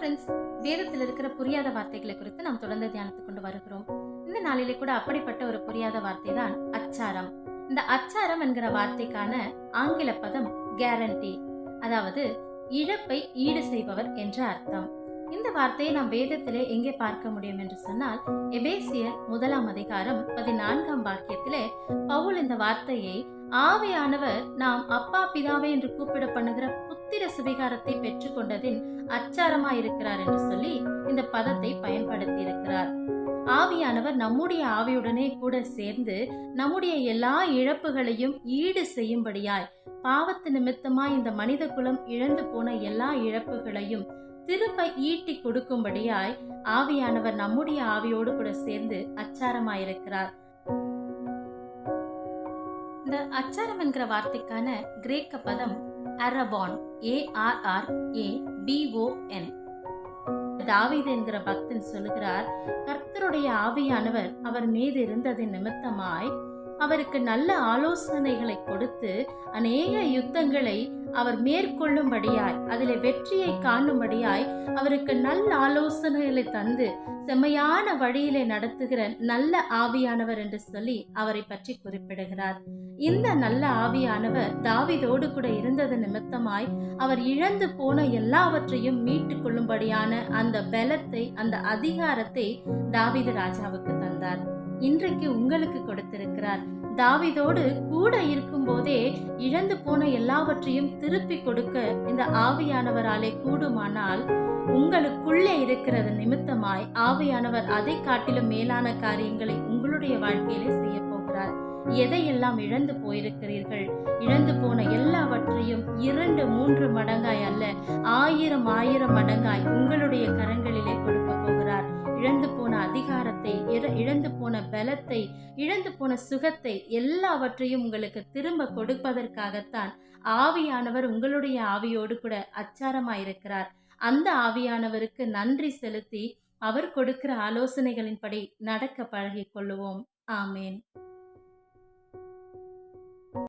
Friends வேதத்தில் இருக்கிற புரியாத வார்த்தைகளை குறித்து நாம் தொடர்ந்து தியானித்துக் கொண்டு வருகிறோம். இந்த நாளிலே கூட அப்படிப்பட்ட ஒரு புரியாத வார்த்தை தான் அச்சாரம். இந்த அச்சாரம் என்கிற வார்த்தைக்கான ஆங்கில பதம் கேரண்டி அதாவது இழப்பை ஈடு செய்பவர் என்ற அர்த்தம். இந்த வார்த்தையை நாம் வேதத்திலே எங்கே பார்க்க முடியும் என்று சொன்னால் எபேசியர் முதலாம் அதிகாரம் பதினான்காம் வாக்கியத்திலே பவுல் இந்த வார்த்தையை ஆவியானவர் நாம் அப்பா பிதாவே என்று கூப்பிட பண்ணுகிற புத்திர சுவிகாரத்தை பெற்றுக்கொண்டதின் அச்சாரமா இருக்கிறார் என்று சொல்லி இந்த பதத்தை பயன்படுத்தி இருக்கிறார் ஆவியானவர் நம்முடைய ஆவியுடனே கூட சேர்ந்து நம்முடைய எல்லா இழப்புகளையும் ஈடு செய்யும்படியாய் பாவத்து நிமித்தமாய் இந்த மனித குலம் இழந்து போன எல்லா இழப்புகளையும் திரும்ப ஈட்டி கொடுக்கும்படியாய் ஆவியானவர் நம்முடைய ஆவியோடு கூட சேர்ந்து அச்சாரமாயிருக்கிறார். இந்த அச்சாரம் என்கிற வார்த்தைக்கான கிரேக்க பதம் அரபான் ஏ ஏ பிஓஎன் தாவீது என்கிற பக்தன் சொல்லுகிறார் கர்த்தருடைய ஆவியானவர் அவர் மீது இருந்ததின் நிமித்தமாய் அவருக்கு நல்ல ஆலோசனைகளை கொடுத்து அநேக யுத்தங்களை அவர் மேற்கொள்ளும்படியாய் அதிலே வெற்றியை காணும்படியாய் அவருக்கு நல்ல ஆலோசனைகளை தந்து செம்மையான வழியிலே நடத்துகிற நல்ல ஆவியானவர் என்று சொல்லி அவரை பற்றி குறிப்பிடுகிறார். இந்த நல்ல ஆவியானவர் தாவிதோடு கூட இருந்தது நிமித்தமாய் அவர் இழந்து போன எல்லாவற்றையும் மீட்டுக் கொள்ளும்படியான அந்த பலத்தை அந்த அதிகாரத்தை தாவித ராஜாவுக்கு தந்தார். இன்றைக்கு உங்களுக்கு கொடுத்திருக்கிறார். தாவிதோடு கூட இருக்கும் போதே இழந்து போன எல்லாவற்றையும் திருப்பி கொடுக்க இந்த ஆவியானவராலே கூடுமானால் உங்களுக்குள்ளே இருக்கிறது நிமித்தமாய் ஆவியானவர் அதை காட்டிலும் மேலான காரியங்களை உங்களுடைய வாழ்க்கையிலே செய்ய போகிறார். எதையெல்லாம் இழந்து போயிருக்கிறீர்கள்? இழந்து போன எல்லாவற்றையும் இரண்டு மூன்று மடங்காய் அல்ல ஆயிரம் ஆயிரம் மடங்காய் உங்களுடைய கரங்களிலே கொடுக்க போகிறார். இழந்து போன இழந்து போன பலத்தை இழந்து போன சுகத்தை எல்லாவற்றையும் உங்களுக்கு திரும்ப கொடுப்பதற்காகத்தான் ஆவியானவர் உங்களுடைய ஆவியோடு கூட அச்சாரமாயிருக்கிறார். அந்த ஆவியானவருக்கு நன்றி செலுத்தி அவர் கொடுக்கிற ஆலோசனைகளின்படி நடக்க பழகிக் கொள்ளுவோம் ஆமேன்.